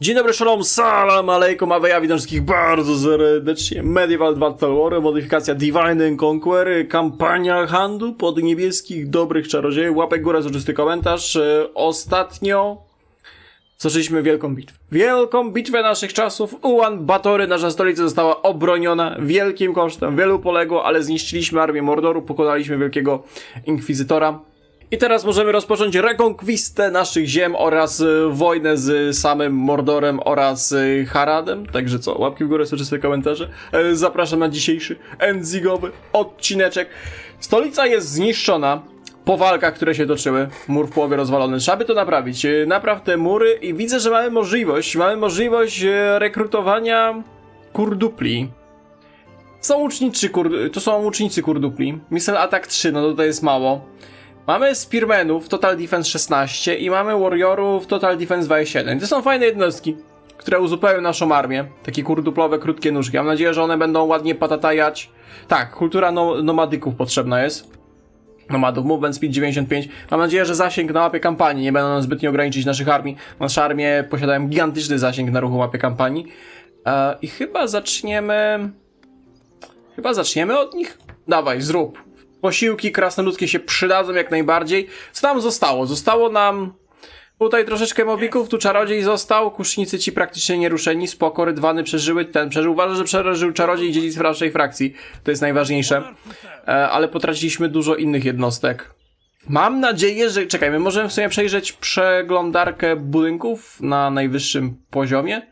Dzień dobry, shalom, salam alejkum, a ja witam wszystkich bardzo serdecznie. Medieval Battle War, modyfikacja Divine and Conquer, kampania handlu pod niebieskich dobrych czarodziejów. Łapek górę, soczysty komentarz. E, Ostatnio Stoczyliśmy wielką bitwę. Wielką bitwę naszych czasów. Ulan Batory, nasza stolica została obroniona wielkim kosztem. Wielu poległo, ale zniszczyliśmy armię Mordoru, pokonaliśmy wielkiego inkwizytora. I teraz możemy rozpocząć rekonkwistę naszych ziem oraz y, wojnę z samym Mordorem oraz y, Haradem. Także co, łapki w górę, soczyste komentarze. E, Zapraszam na dzisiejszy endzigowy odcineczek. Stolica jest zniszczona po walkach, które się toczyły. Mur w połowie rozwalony. Trzeba by to naprawić. E, Napraw te mury i widzę, że mamy możliwość. Mamy możliwość e, rekrutowania kurdupli. Są łucznicy kur... To są łucznicy kurdupli. Missile Attack 3, no tutaj jest mało. Mamy Spearmanów, Total Defense 16 i mamy Warriorów, Total Defense 27. To są fajne jednostki, które uzupełnią naszą armię. Takie kurduplowe, krótkie nóżki. Mam nadzieję, że one będą ładnie patatajać. Tak, kultura no nomadyków potrzebna jest. Nomadów, movement speed 95. Mam nadzieję, że zasięg na mapie kampanii nie będą nam zbytnio ograniczyć naszych armii. Nasze armie posiadają gigantyczny zasięg na ruchu mapie kampanii. E, I chyba zaczniemy... Chyba zaczniemy od nich? Dawaj, zrób. Posiłki krasnoludzkie się przydadzą jak najbardziej. Co nam zostało? Zostało nam tutaj troszeczkę mobików, tu czarodziej został, kusznicy ci praktycznie nieruszeni, spoko, rydwany przeżyły, ten przeżył. Uważam, że przeżył czarodziej i dziedzic w naszej frakcji. To jest najważniejsze. E, ale potraciliśmy dużo innych jednostek. Mam nadzieję, że... Czekaj, my możemy w sumie przejrzeć przeglądarkę budynków na najwyższym poziomie.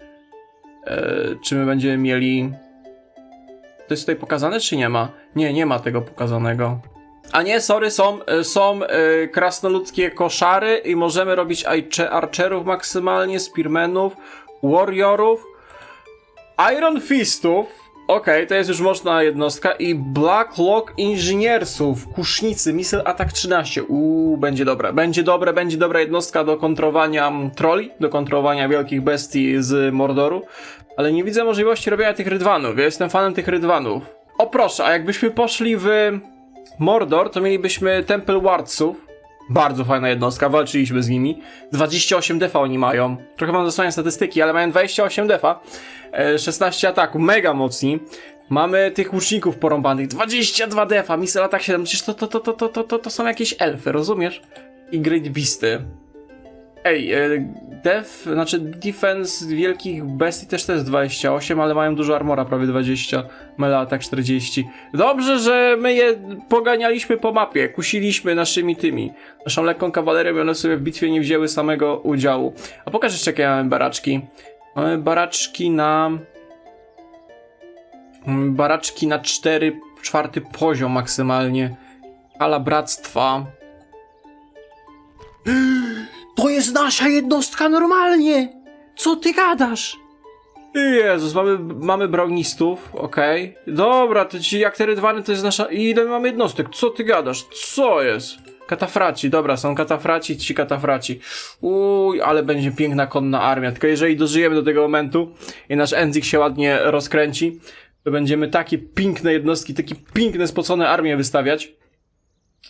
E, czy my będziemy mieli... To jest tutaj pokazane, czy nie ma? Nie, nie ma tego pokazanego. A nie, sorry, są, y, są y, krasnoludzkie koszary i możemy robić arche- archerów maksymalnie, spearmenów, warriorów, iron fistów, okej, to jest już mocna jednostka i black lock inżyniersów, kusznicy, missile attack 13, uuu, będzie dobre, będzie dobre, będzie dobra jednostka do kontrolowania mm, troli, do kontrolowania wielkich bestii z Mordoru, ale nie widzę możliwości robienia tych rydwanów, ja jestem fanem tych rydwanów. O proszę, a jakbyśmy poszli w Mordor, to mielibyśmy Temple Wardsów. Bardzo fajna jednostka, walczyliśmy z nimi. 28 defa oni mają. Trochę wam zasłaniam statystyki, ale mają 28 defa. E, 16 ataku, mega mocni. Mamy tych łuczników porąbanych, 22 defa, missile attack 7. Przecież to, to, to, to, to, to, to, to są jakieś elfy, rozumiesz? I Great Beasty. Ej, e, def, znaczy defense wielkich bestii też to jest 28, ale mają dużo armora, prawie 20, mela atak 40. Dobrze, że my je poganialiśmy po mapie, kusiliśmy naszymi tymi, naszą lekką kawalerią i one sobie w bitwie nie wzięły samego udziału. A pokaż jeszcze jakie mamy baraczki. Mamy baraczki na... Baraczki na 4, czwarty poziom maksymalnie. Ala bractwa. To jest nasza jednostka normalnie! Co ty gadasz? Jezus, mamy, mamy brownistów, okej. Dobra, to ci jak te rydwany to jest nasza... I ile my mamy jednostek? Co ty gadasz? Co jest? Katafraci, dobra, są katafraci, ci katafraci. Uj, ale będzie piękna konna armia. Tylko jeżeli dożyjemy do tego momentu i nasz Enzik się ładnie rozkręci, to będziemy takie piękne jednostki, takie piękne, spocone armie wystawiać.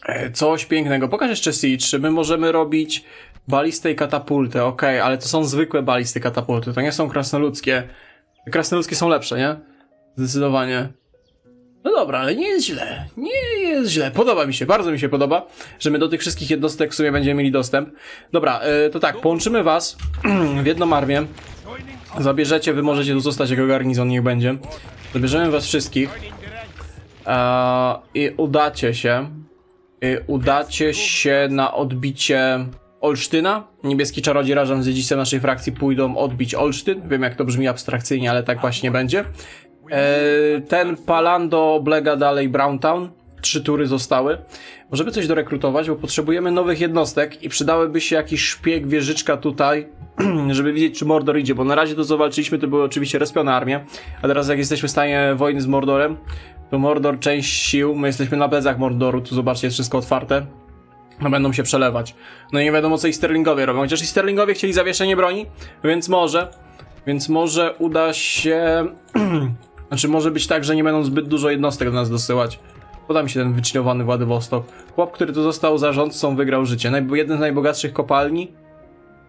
E, Coś pięknego. Pokaż jeszcze Siege. My możemy robić balistę i katapultę, okej, ale to są zwykłe balisty katapulty, to nie są krasnoludzkie. Krasnoludzkie są lepsze, nie? Zdecydowanie. No dobra, ale nie jest źle. Nie jest źle. Podoba mi się, bardzo mi się podoba, że my do tych wszystkich jednostek w sumie będziemy mieli dostęp. Dobra, e, to tak, połączymy was w jedną armię. Zabierzecie, wy możecie tu zostać jako garnizon, niech będzie. Zabierzemy was wszystkich. E, I udacie się y, udacie się na odbicie Olsztyna. Niebieski czarodziej razem z dziedzicem naszej frakcji pójdą odbić Olsztyn. Wiem jak to brzmi abstrakcyjnie, ale tak właśnie będzie. E, ten Palando oblega dalej Browntown. Trzy tury zostały. Możemy coś dorekrutować, bo potrzebujemy nowych jednostek i przydałyby się jakiś szpieg, wieżyczka tutaj, żeby wiedzieć, czy Mordor idzie, bo na razie to, co walczyliśmy, to były oczywiście respione armie, a teraz jak jesteśmy w stanie wojny z Mordorem, to Mordor część sił, my jesteśmy na plecach Mordoru, tu zobaczcie, jest wszystko otwarte, no będą się przelewać. No i nie wiadomo, co i Sterlingowie robią, chociaż i Sterlingowie chcieli zawieszenie broni, więc może, więc może uda się, znaczy może być tak, że nie będą zbyt dużo jednostek do nas dosyłać. Poda mi się ten wyczniowany Władywostok. Chłop, który tu został zarządcą, wygrał życie. Najb- jeden z najbogatszych kopalni,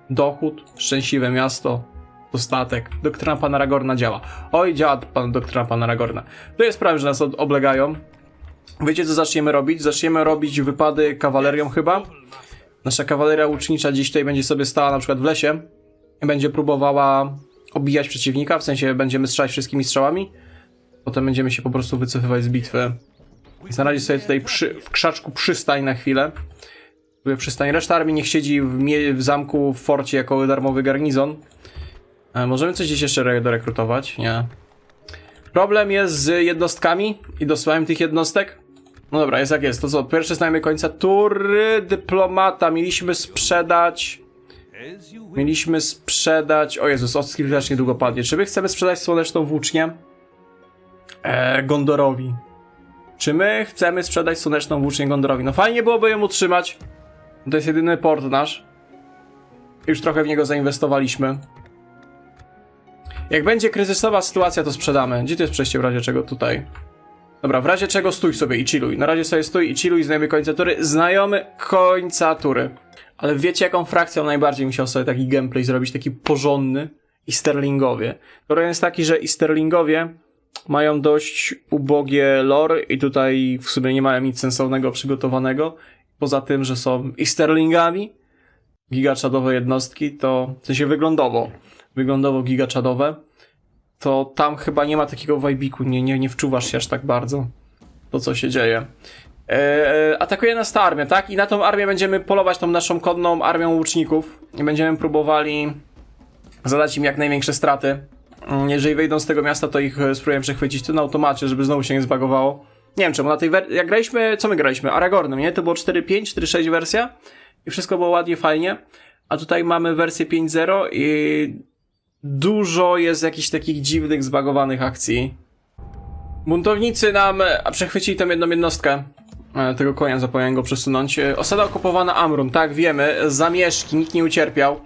dochód, szczęśliwe miasto. To statek. Doktryna pana Ragorna działa. Oj, działa pan, doktryna pana Ragorna. To jest sprawa, że nas oblegają. Wiecie, co zaczniemy robić? Zaczniemy robić wypady kawalerią chyba. Nasza kawaleria łucznicza dziś tutaj będzie sobie stała na przykład w lesie i będzie próbowała obijać przeciwnika, w sensie będziemy strzelać wszystkimi strzałami. Potem będziemy się po prostu wycofywać z bitwy. Więc na razie sobie tutaj przy, w krzaczku przystań na chwilę. Sobie przystań. Reszta armii niech siedzi w, w zamku, w forcie jako darmowy garnizon. E, możemy coś gdzieś jeszcze re- dorekrutować? Nie. Problem jest z jednostkami i dosyłaniem tych jednostek. No dobra, jest jak jest. To co, pierwsze znajmy końca tury, dyplomata. Mieliśmy sprzedać... Mieliśmy sprzedać... O Jezus, Oskil też niedługo padnie. Czy my chcemy sprzedać słoneczną włócznię? Eee, Gondorowi. Czy my chcemy sprzedać słoneczną włócznię Gondorowi? No fajnie byłoby ją utrzymać. To jest jedyny port nasz. Już trochę w niego zainwestowaliśmy. Jak będzie kryzysowa sytuacja, to sprzedamy. Gdzie to jest przejście w razie czego? Tutaj. Dobra, w razie czego stój sobie i chilluj. Na razie sobie stój i chilluj, znajomy końca tury. Znajomy końca tury. Ale wiecie jaką frakcją najbardziej musiał sobie taki gameplay zrobić, taki porządny? I Sterlingowie. Problem jest taki, że i Sterlingowie mają dość ubogie lore i tutaj w sumie nie mają nic sensownego przygotowanego. Poza tym, że są i Sterlingami, gigaczadowe jednostki, to w sensie wyglądowo, wyglądowo gigaczadowe, to tam chyba nie ma takiego wajbiku, nie, nie, nie wczuwasz się aż tak bardzo to, co się dzieje. Eee, atakuje nas ta armia, tak? I na tą armię będziemy polować tą naszą konną armią łuczników i będziemy próbowali zadać im jak największe straty. Mm, Jeżeli wyjdą z tego miasta, to ich e, spróbuję przechwycić tu na automacie, żeby znowu się nie zbagowało. Nie wiem czemu, na tej jak graliśmy, co my graliśmy? Aragornem, nie? To było 4.5, 4.6 wersja i wszystko było ładnie, fajnie. A tutaj mamy wersję 5.0 i dużo jest jakichś takich dziwnych, zbagowanych akcji. Buntownicy nam przechwycili tą jedną jednostkę. E, Tego konia zapomniałem go przesunąć. E, Osada okupowana Amrun, tak wiemy. Zamieszki, nikt nie ucierpiał.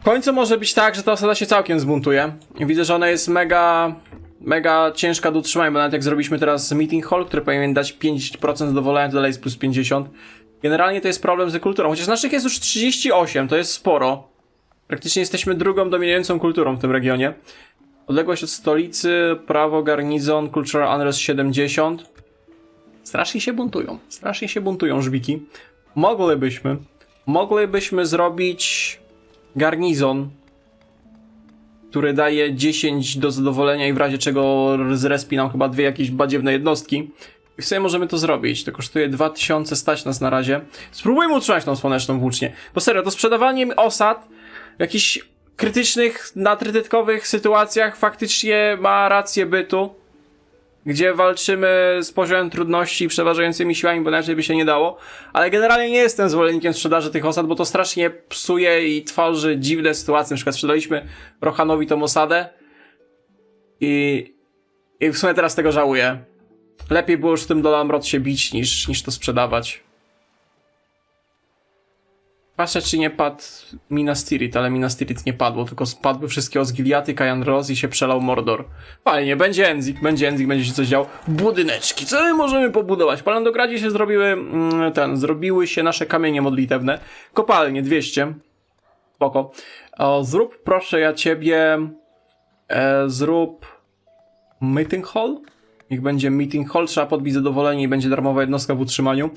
W końcu może być tak, że ta osada się całkiem zbuntuje. Widzę, że ona jest mega, mega ciężka do utrzymania, bo nawet jak zrobiliśmy teraz meeting hall, który powinien dać 5% zadowolenia, to dalej jest plus 50. Generalnie to jest problem z kulturą, chociaż naszych jest już 38, to jest sporo. Praktycznie jesteśmy drugą dominującą kulturą w tym regionie. Odległość od stolicy, prawo, garnizon, cultural unrest 70. Strasznie się buntują, strasznie się buntują żbiki. Moglibyśmy, moglibyśmy zrobić garnizon, który daje 10 do zadowolenia i w razie czego zrespi nam chyba dwie jakieś badziewne jednostki. I w sumie możemy to zrobić. To kosztuje 2000, stać nas na razie. Spróbujmy utrzymać tą słoneczną włócznię. Bo serio, to sprzedawanie osad w jakichś krytycznych, natrytytkowych sytuacjach faktycznie ma rację bytu. Gdzie walczymy z poziomem trudności i przeważającymi siłami, bo inaczej by się nie dało. Ale generalnie nie jestem zwolennikiem sprzedaży tych osad, bo to strasznie psuje i tworzy dziwne sytuacje. Na przykład sprzedaliśmy Rohanowi tą osadę i, i w sumie teraz tego żałuję. Lepiej było już w tym Dolamrot się bić niż, niż to sprzedawać. Patrzę, czy nie padł Minas Tirith, ale Minas Tirith nie padło, tylko spadły wszystkie Osgiliaty, Kajan Roz i się przelał Mordor. Fajnie, będzie Enzik, będzie Enzik, będzie się coś działo. Budyneczki, co my możemy pobudować? W Palandogradzie się zrobiły, mm, ten, zrobiły się nasze kamienie modlitewne. Kopalnie, 200. Spoko. O, zrób proszę ja ciebie, e, zrób meeting hall? Niech będzie meeting hall, trzeba podbić zadowolenie i będzie darmowa jednostka w utrzymaniu.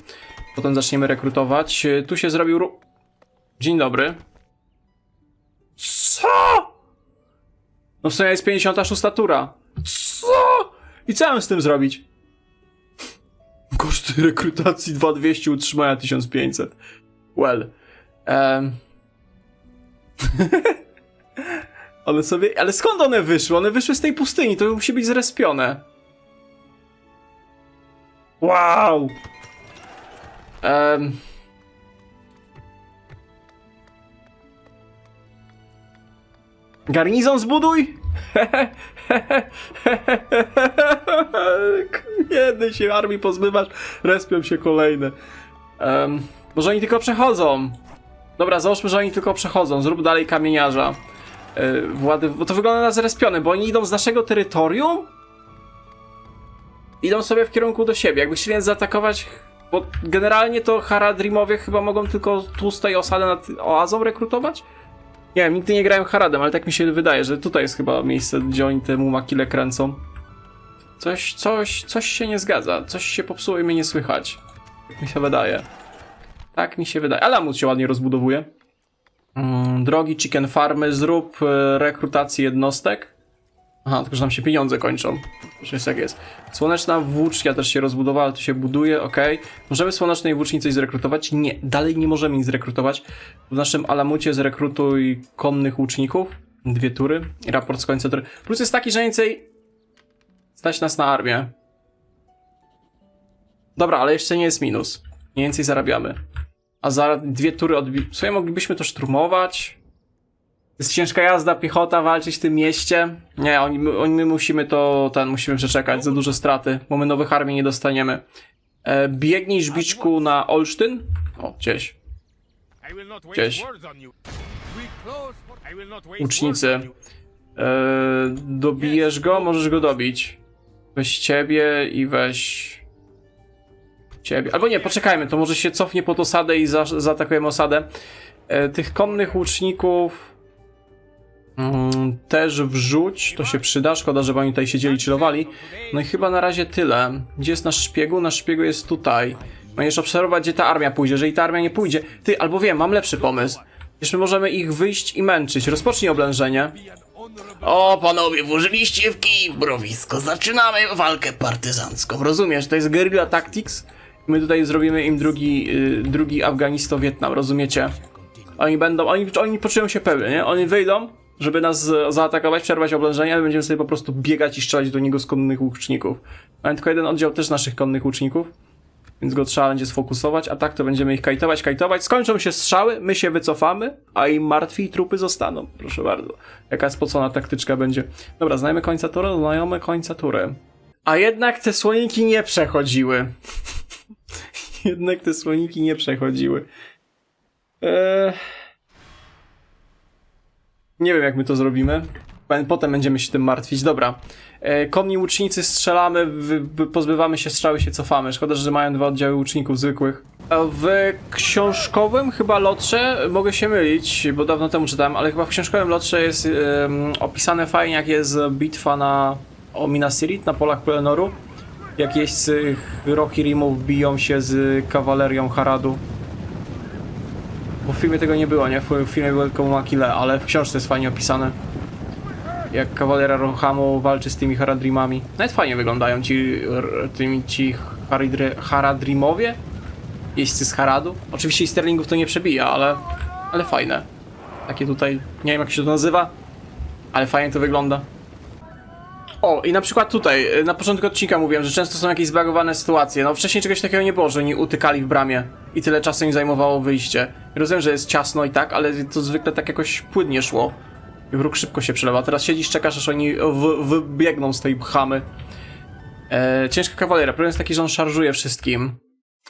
Potem zaczniemy rekrutować. E, Tu się zrobił ru... Dzień dobry. Co? No w sumie jest 56 tura. Co? I co mam z tym zrobić? Koszty rekrutacji 2200, utrzymania 1500. Well. Um. one sobie... Ale skąd one wyszły? One wyszły z tej pustyni, to musi być zrespione. Wow! Um. Garnizon zbuduj! Kiedy się armii pozbywasz, respią się kolejne. Um, może oni tylko przechodzą. Dobra, załóżmy, że oni tylko przechodzą. Zrób dalej kamieniarza. Yy, włady, bo to wygląda na zrespione, bo oni idą z naszego terytorium? Idą sobie w kierunku do siebie. Jakby chcieli nas zaatakować, bo generalnie to Haradrimowie chyba mogą tylko tłustej osady nad oazą rekrutować? Nie wiem, nigdy nie grałem Haradem, ale tak mi się wydaje, że tutaj jest chyba miejsce, gdzie oni te mumakile kręcą. Coś, coś, coś się nie zgadza. Coś się popsuło i mnie nie słychać. Tak mi się wydaje. Tak mi się wydaje. Alamut się ładnie rozbudowuje. Mm, drogi chicken farmy, zrób e, rekrutację jednostek. Aha, tylko że nam się pieniądze kończą. Już jest jak jest. Słoneczna włócznia też się rozbudowała, to się buduje, ok. Możemy słonecznej włóczni coś zrekrutować? Nie, dalej nie możemy nic zrekrutować. W naszym Alamucie zrekrutuj konnych łuczników. Dwie tury raport z końca tury. Plus jest taki, że więcej stać nas na armię. Dobra, ale jeszcze nie jest minus. Mniej więcej zarabiamy. A za dwie tury odbi... Sobie moglibyśmy to szturmować. Jest ciężka jazda, piechota, walczyć w tym mieście. Nie, oni, my, oni, my musimy to, ten, musimy przeczekać, za duże straty, bo my nowych armii nie dostaniemy. E, biegnij żbiczku na Olsztyn. O, gdzieś. On you. E, dobijesz go? Możesz go dobić. Weź ciebie i weź... Ciebie. Albo nie, poczekajmy, to może się cofnie pod osadę i za, zaatakujemy osadę. E, tych konnych łuczników... Mm, też wrzuć, to się przyda. Szkoda, żeby oni tutaj siedzieli, chillowali. No i chyba na razie tyle. Gdzie jest nasz szpiegu? Nasz szpiegu jest tutaj. Będziesz obserwować, gdzie ta armia pójdzie. Jeżeli ta armia nie pójdzie... Ty, albo wiem, mam lepszy pomysł. My możemy ich wyjść i męczyć. Rozpocznij oblężenie. O, panowie, włożyliście w kij w mrowisko. Zaczynamy walkę partyzancką. Rozumiesz? To jest guerrilla tactics. My tutaj zrobimy im drugi, y, drugi Afganisto-Wietnam, rozumiecie? Oni będą, oni, oni poczują się pewnie, nie? Oni wyjdą, żeby nas zaatakować, przerwać oblężenie, my będziemy sobie po prostu biegać i strzelać do niego z konnych łuczników. Mamy tylko jeden oddział też naszych konnych łuczników, więc go trzeba będzie sfokusować, a tak to będziemy ich kajtować, kajtować. Skończą się strzały, my się wycofamy, a im martwi trupy zostaną. Proszę bardzo. Jaka spocona taktyczka będzie. Dobra, znajmy końca tury, znajome końca tury. A jednak te słoniki nie przechodziły. jednak te słoniki nie przechodziły. Eee... Nie wiem, jak my to zrobimy. Potem będziemy się tym martwić. Dobra. E, konni łucznicy strzelamy, pozbywamy się strzały, się cofamy. Szkoda, że mają dwa oddziały łuczników zwykłych. E, W książkowym chyba lotrze, mogę się mylić, bo dawno temu czytałem, ale chyba w książkowym lotrze jest em, opisane fajnie, jak jest bitwa na o Minas Tirith, na polach Pelenoru. Jak jeźdźcy Rohirrimów biją się z kawalerią Haradu. Bo w filmie tego nie było, nie? W filmie było tylko Makile, ale w książce jest fajnie opisane. Jak kawalera Rohamu walczy z tymi Haradrimami. Nawet fajnie wyglądają ci, tymi, ci Haridry, Haradrimowie. Jeźdźcy z Haradu. Oczywiście Sterlingów to nie przebija, ale, ale fajne. Takie tutaj, nie wiem jak się to nazywa, ale fajnie to wygląda. O, i na przykład tutaj, na początku odcinka mówiłem, że często są jakieś zbagowane sytuacje. No wcześniej czegoś takiego nie było, że oni utykali w bramie i tyle czasu im zajmowało wyjście. Rozumiem, że jest ciasno i tak, ale to zwykle tak jakoś płynnie szło. Wróg szybko się przelewa. Teraz siedzisz, czekasz, aż oni wybiegną z tej chamy. E, ciężka kawalera. Problem jest taki, że on szarżuje wszystkim.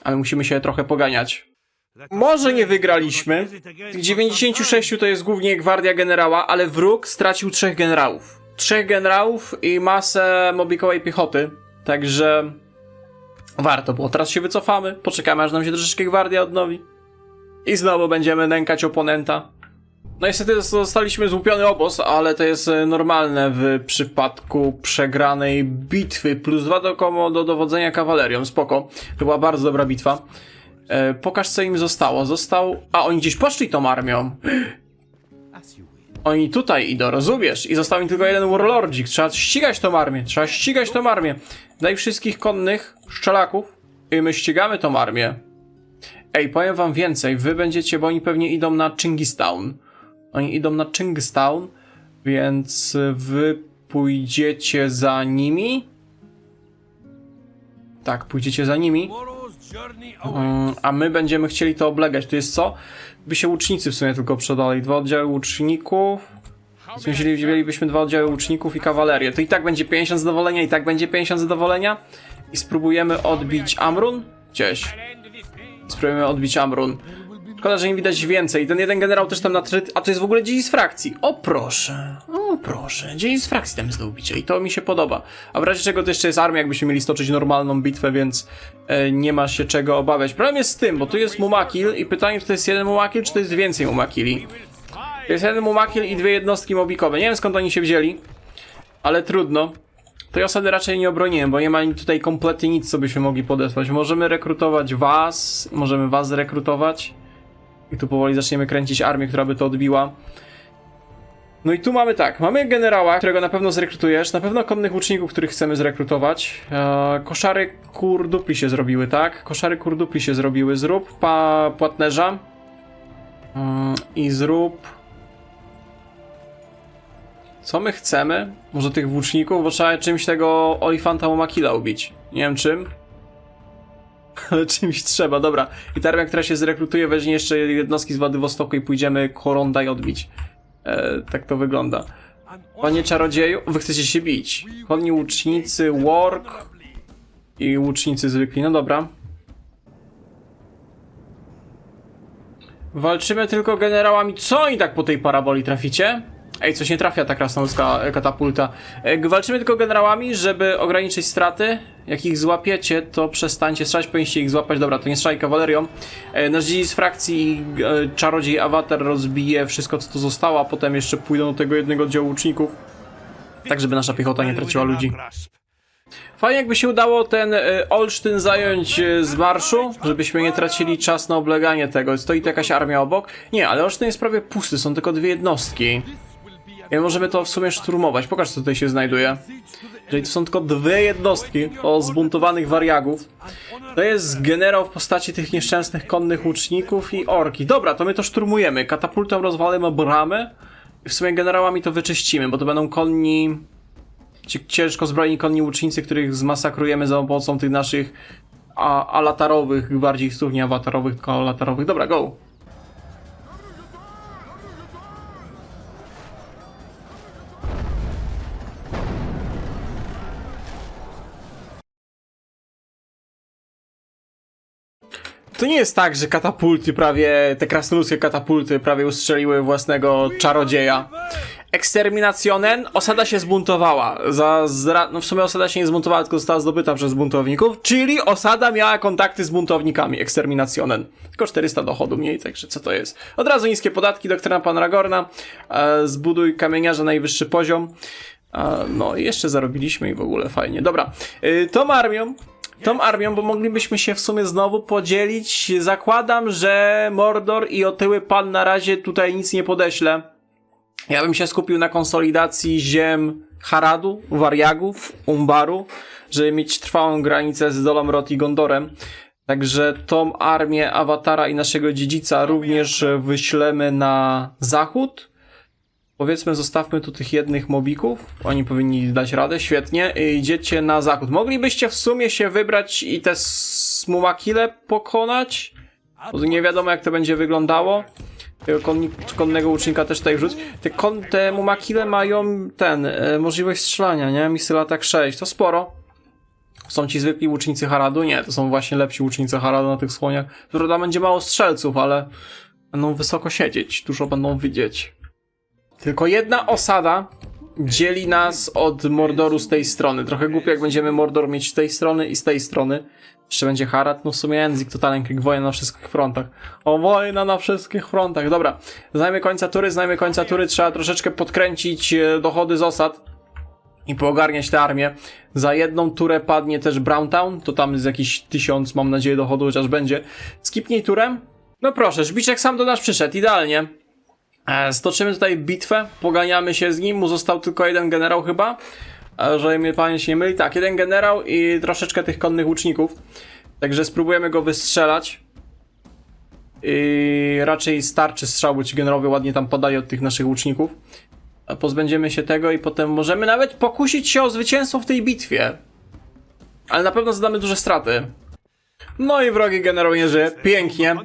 Ale musimy się trochę poganiać. Może nie wygraliśmy. W 96 to jest głównie gwardia generała, ale wróg stracił trzech generałów. Trzech generałów i masę mobikowej piechoty. Także warto było. Teraz się wycofamy, poczekamy aż nam się troszeczkę gwardia odnowi. I znowu będziemy nękać oponenta. No niestety zostaliśmy złupiony obóz, ale to jest e, normalne w przypadku przegranej bitwy. Plus dwa do, komo do dowodzenia kawalerią, spoko. To była bardzo dobra bitwa. E, pokaż co im zostało. Został... A, oni gdzieś poszli tą armią. Oni tutaj idą, rozumiesz? I został mi tylko jeden warlordzik. Trzeba ścigać tą armię, trzeba ścigać tą armię. Daj wszystkich konnych szczelaków i my ścigamy tą armię. Ej, powiem wam więcej, wy będziecie, bo oni pewnie idą na Chingistown. Oni idą na Chingistown, więc wy pójdziecie za nimi. Tak, pójdziecie za nimi. Mm, a my będziemy chcieli to oblegać. Tu jest co? By się łucznicy w sumie tylko przydali. Dwa oddziały łuczników. Więc Myśleli, wzięlibyśmy dwa oddziały łuczników i kawalerię. To i tak będzie 50 zadowolenia, i tak będzie 50 zadowolenia. I spróbujemy odbić Amrun? Gdzieś. Spróbujemy odbić Amrun. Szkoda, że nie widać więcej. Ten jeden generał też tam na tryt... A to jest w ogóle dzień z frakcji. O proszę. O proszę. Dzień z frakcji tam ubicia i to mi się podoba. A w razie czego to jeszcze jest armia, jakbyśmy mieli stoczyć normalną bitwę, więc e, nie ma się czego obawiać. Problem jest z tym, bo tu jest Mumakil i pytanie, czy to jest jeden Mumakil, czy to jest więcej Mumakili. To jest jeden mumakil i dwie jednostki mobikowe. Nie wiem skąd oni się wzięli, ale trudno. Tej osady raczej nie obroniłem, bo nie ma tutaj kompletnie nic, co byśmy mogli podesłać. Możemy rekrutować was, możemy was zrekrutować. I tu powoli zaczniemy kręcić armię, która by to odbiła. No i tu mamy tak, mamy generała, którego na pewno zrekrutujesz, na pewno konnych łuczników, których chcemy zrekrutować. Eee, koszary kurdupli się zrobiły, tak? Koszary kurdupli się zrobiły. Zrób pa płatnerza. Mm, I zrób... Co my chcemy? Może tych włóczników? Bo trzeba czymś tego Olifanta Momakila ubić. Nie wiem czym. Ale czymś trzeba, dobra. I ta armia, która się zrekrutuje, weźmie jeszcze jednostki z Władywostoku i pójdziemy Korondaj odbić. E, tak to wygląda. Panie czarodzieju, wy chcecie się bić. Chodni łucznicy, work i łucznicy zwykli. No dobra. Walczymy tylko generałami. Co oni tak po tej paraboli traficie? Ej, coś nie trafia ta krasnoludzka e, katapulta. E, walczymy tylko generałami, żeby ograniczyć straty. Jak ich złapiecie, to przestańcie strzelać, powinniście ich złapać. Dobra, to nie strzelaj kawalerią. E, nasz dziedzic z frakcji czarodziej awatar rozbije wszystko, co tu zostało, a potem jeszcze pójdą do tego jednego oddziału łuczników. Tak, żeby nasza piechota nie traciła ludzi. Fajnie jakby się udało ten Olsztyn zająć z marszu, żebyśmy nie tracili czas na obleganie tego. Stoi tu jakaś armia obok? Nie, ale Olsztyn jest prawie pusty, są tylko dwie jednostki. I możemy to w sumie szturmować. Pokaż co tutaj się znajduje. Jeżeli to są tylko dwie jednostki o zbuntowanych wariagów, to jest generał w postaci tych nieszczęsnych konnych łuczników i orki. Dobra, to my to szturmujemy. Katapultą rozwalimy bramy i w sumie generałami to wyczyścimy, bo to będą konni ci- ciężko zbrojni konni łucznicy, których zmasakrujemy za pomocą tych naszych a, alatarowych, bardziej stów, nie awatarowych, tylko alatarowych. Dobra, go! To nie jest tak, że katapulty prawie, te krasnoludzkie katapulty prawie ustrzeliły własnego czarodzieja. Eksterminacjonen, osada się zbuntowała. Za zra... No w sumie osada się nie zbuntowała, tylko została zdobyta przez buntowników, czyli osada miała kontakty z buntownikami. Eksterminacjonen. Tylko 400 dochodu mniej, także co to jest? Od razu niskie podatki, doktryna Panragorna. E, zbuduj kamieniarza najwyższy poziom. E, no jeszcze zarobiliśmy i w ogóle fajnie. Dobra, y, tą armią tą armią, bo moglibyśmy się w sumie znowu podzielić. Zakładam, że Mordor i otyły pan na razie tutaj nic nie podeślę. Ja bym się skupił na konsolidacji ziem Haradu, Wariagów, Umbaru, żeby mieć trwałą granicę z Dolomrot i Gondorem. Także tą armię Awatara i naszego dziedzica również wyślemy na zachód. Powiedzmy, zostawmy tu tych jednych mobików. Oni powinni dać radę, świetnie. I Idziecie na zachód. Moglibyście w sumie się wybrać i te smumakile pokonać? Bo nie wiadomo, jak to będzie wyglądało. Tego konni, konnego łucznika też tutaj wrzuć. Te, kon, te mumakile mają ten, e, możliwość strzelania, nie? Misyl atak 6, to sporo. Są ci zwykli łucznicy Haradu? Nie, to są właśnie lepsi łucznicy Haradu na tych słoniach. Prawda, będzie mało strzelców, ale będą wysoko siedzieć, dużo będą widzieć. Tylko jedna osada dzieli nas od Mordoru z tej strony. Trochę głupio, jak będziemy Mordor mieć z tej strony i z tej strony. Jeszcze będzie Harad, no w sumie Enzik, totalny krik, wojna na wszystkich frontach. O, wojna na wszystkich frontach, dobra. Znajmy końca tury, znajmy końca tury, trzeba troszeczkę podkręcić e, dochody z osad i poogarniać tę armię. Za jedną turę padnie też Browntown, to tam jest jakiś tysiąc, mam nadzieję, dochodu chociaż będzie. Skipnij turę. No proszę, Żbiczek sam do nas przyszedł, idealnie. E, Stoczymy tutaj bitwę, poganiamy się z nim, mu został tylko jeden generał chyba, że mnie pamięć nie myli. Tak, jeden generał i troszeczkę tych konnych łuczników. Także spróbujemy go wystrzelać. I raczej starczy strzał, bo ci generałowie ładnie tam podają od tych naszych łuczników. Pozbędziemy się tego i potem możemy nawet pokusić się o zwycięstwo w tej bitwie. Ale na pewno zadamy duże straty. No i wrogi generał nie żyje. Pięknie.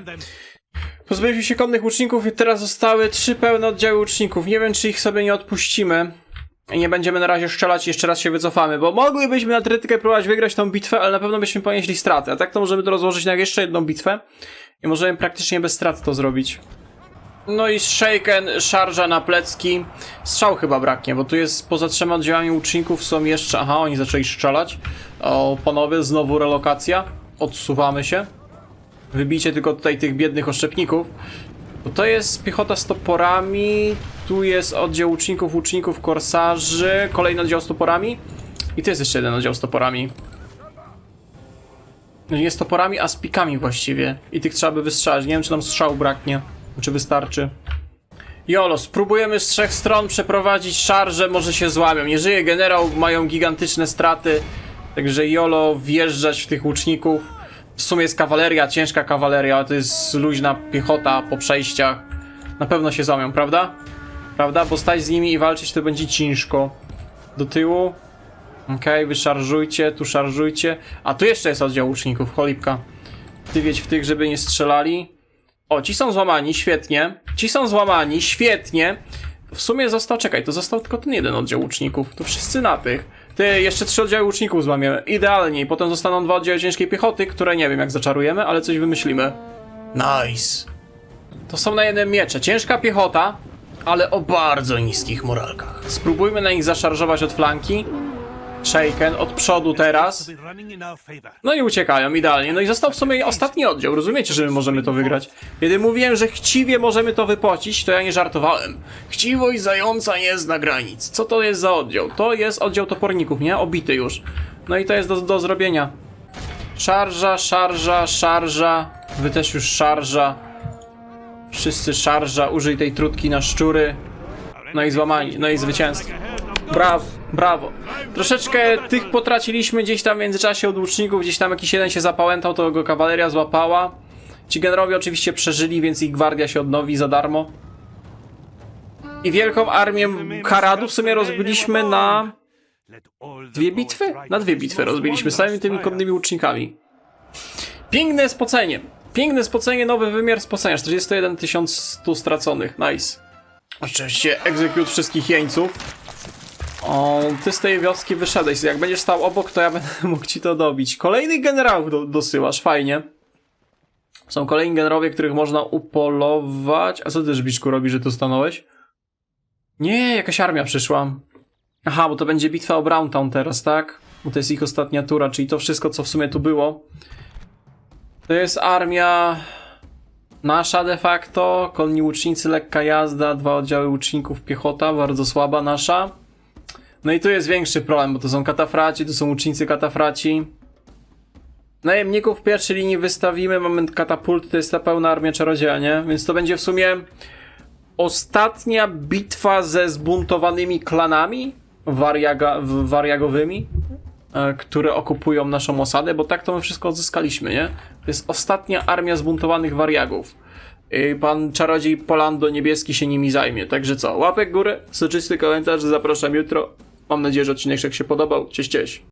Pozbyliśmy się konnych łuczników i teraz zostały trzy pełne oddziały łuczników. Nie wiem, czy ich sobie nie odpuścimy. I nie będziemy na razie strzelać, jeszcze raz się wycofamy, bo moglibyśmy na trytykę próbować wygrać tą bitwę, ale na pewno byśmy ponieśli straty. A tak to możemy to rozłożyć na jeszcze jedną bitwę i możemy praktycznie bez strat to zrobić. No i Shaken, szarża na plecki. Strzał chyba braknie, bo tu jest poza trzema oddziałami łuczników są jeszcze... Aha, oni zaczęli strzelać. O, panowie, znowu relokacja. Odsuwamy się. Wybijcie tylko tutaj tych biednych oszczepników. Bo to jest piechota z toporami, tu jest oddział łuczników, łuczników, korsarzy, kolejny oddział z toporami i tu jest jeszcze jeden oddział z toporami. Nie z toporami, a z pikami właściwie. I tych trzeba by wystrzelać. Nie wiem, czy nam strzału braknie, czy wystarczy. Jolo, spróbujemy z trzech stron przeprowadzić szarże, może się złamią. Nie żyje generał, mają gigantyczne straty. Także Jolo wjeżdżać w tych łuczników. W sumie jest kawaleria, ciężka kawaleria, ale to jest luźna piechota po przejściach. Na pewno się złamią, prawda? Prawda? Bo stać z nimi i walczyć to będzie ciężko. Do tyłu. Okej, szarżujcie, tu szarżujcie. A tu jeszcze jest oddział łuczników, cholipka. Ty wiedź w tych, żeby nie strzelali. O, ci są złamani, świetnie. Ci są złamani, świetnie. W sumie został, czekaj, to został tylko ten jeden oddział łuczników. To wszyscy na tych. Ty, jeszcze trzy oddziały łuczników złamiemy. Idealnie. I potem zostaną dwa oddziały ciężkiej piechoty, które nie wiem jak zaczarujemy, ale coś wymyślimy. Nice. To są na jednym miecze. Ciężka piechota, ale o bardzo niskich moralkach. Spróbujmy na nich zaszarżować od flanki. Shaken, od przodu teraz. No i uciekają, idealnie. No i został w sumie ostatni oddział. Rozumiecie, że my możemy to wygrać? Kiedy mówiłem, że chciwie możemy to wypocić, to ja nie żartowałem. Chciwość zająca nie zna granic. Co to jest za oddział? To jest oddział toporników, nie? Obity już. No i to jest do, do zrobienia. Szarża, szarża, szarża. Wy też już szarża. Wszyscy szarża. Użyj tej trutki na szczury. No i złamani, no i zwycięstwo. Brawo, brawo. Troszeczkę tych potraciliśmy gdzieś tam w międzyczasie od łuczników, gdzieś tam jakiś jeden się zapałętał, to go kawaleria złapała. Ci generowie oczywiście przeżyli, więc ich gwardia się odnowi za darmo. I wielką armię Haradów w sumie rozbiliśmy na dwie bitwy? Na dwie bitwy rozbiliśmy samymi tymi konnymi łucznikami. Piękne spocenie. Piękne spocenie, nowy wymiar spocenia. 41 100 straconych. Nice. Oczywiście egzekut wszystkich jeńców. O, ty z tej wioski wyszedłeś. Jak będziesz stał obok, to ja będę mógł ci to dobić. Kolejnych generałów do, dosyłasz, fajnie. Są kolejni generałowie, których można upolować. A co ty, Żbiczku, robi, że tu stanąłeś? Nie, jakaś armia przyszła. Aha, bo to będzie bitwa o Browntown teraz, tak? Bo to jest ich ostatnia tura, czyli to wszystko, co w sumie tu było. To jest armia nasza de facto. Konni łucznicy, lekka jazda, dwa oddziały łuczników, piechota, bardzo słaba nasza. No i tu jest większy problem, bo to są katafraci, to są łucznicy katafraci. Najemników w pierwszej linii wystawimy, moment katapult, to jest ta pełna armia czarodzieja, nie? Więc to będzie w sumie ostatnia bitwa ze zbuntowanymi klanami wariaga, wariagowymi, e, które okupują naszą osadę, bo tak to my wszystko odzyskaliśmy, nie? To jest ostatnia armia zbuntowanych wariagów. I pan czarodziej Polando Niebieski się nimi zajmie. Także co, łapek górę, soczysty komentarz, zapraszam jutro. Mam nadzieję, że odcinek się podobał. Cześć, cześć.